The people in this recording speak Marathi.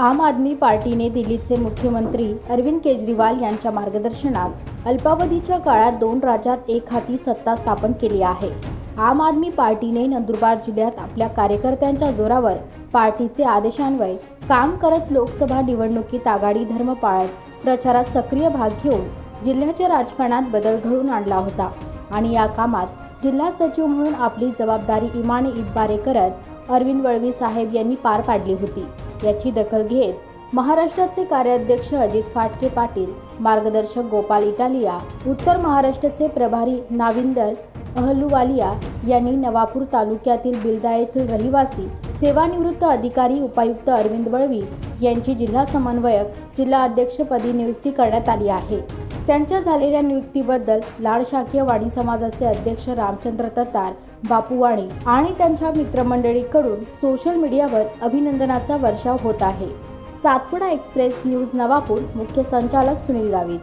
आम आदमी पार्टीने दिल्लीचे मुख्यमंत्री अरविंद केजरीवाल यांच्या मार्गदर्शनात अल्पावधीच्या काळात दोन राज्यात एक हाती सत्ता स्थापन केली आहे. आम आदमी पार्टीने नंदुरबार जिल्ह्यात आपल्या कार्यकर्त्यांच्या जोरावर पार्टीचे आदेशान्वये काम करत लोकसभा निवडणुकीत आघाडी धर्म पाळत प्रचारात सक्रिय भाग घेऊन जिल्ह्याच्या राजकारणात बदल घडून आणला होता. आणि या कामात जिल्हा सचिव म्हणून आपली जबाबदारी इमाने इतबारे करत अरविंद वळवी साहेब यांनी पार पाडली होती. याची दखल घेत महाराष्ट्राचे कार्याध्यक्ष अजित फाटके पाटील मार्गदर्शक गोपाल इटालिया उत्तर महाराष्ट्राचे प्रभारी नाविंदर अहलुवालिया यांनी नवापूर तालुक्यातील बिलदा येथील रहिवासी सेवानिवृत्त अधिकारी उपायुक्त अरविंद वळवी यांची जिल्हा समन्वयक जिल्हा अध्यक्षपदी नियुक्ती करण्यात आली आहे. त्यांच्या झालेल्या नियुक्तीबद्दल लाड शाखीय वाणी समाजाचे अध्यक्ष रामचंद्र ततार बापू वाणी आणि त्यांच्या मित्रमंडळीकडून सोशल मीडियावर अभिनंदनाचा वर्षाव होत आहे. सातपुडा एक्सप्रेस न्यूज नवापूर मुख्य संचालक सुनील गावित.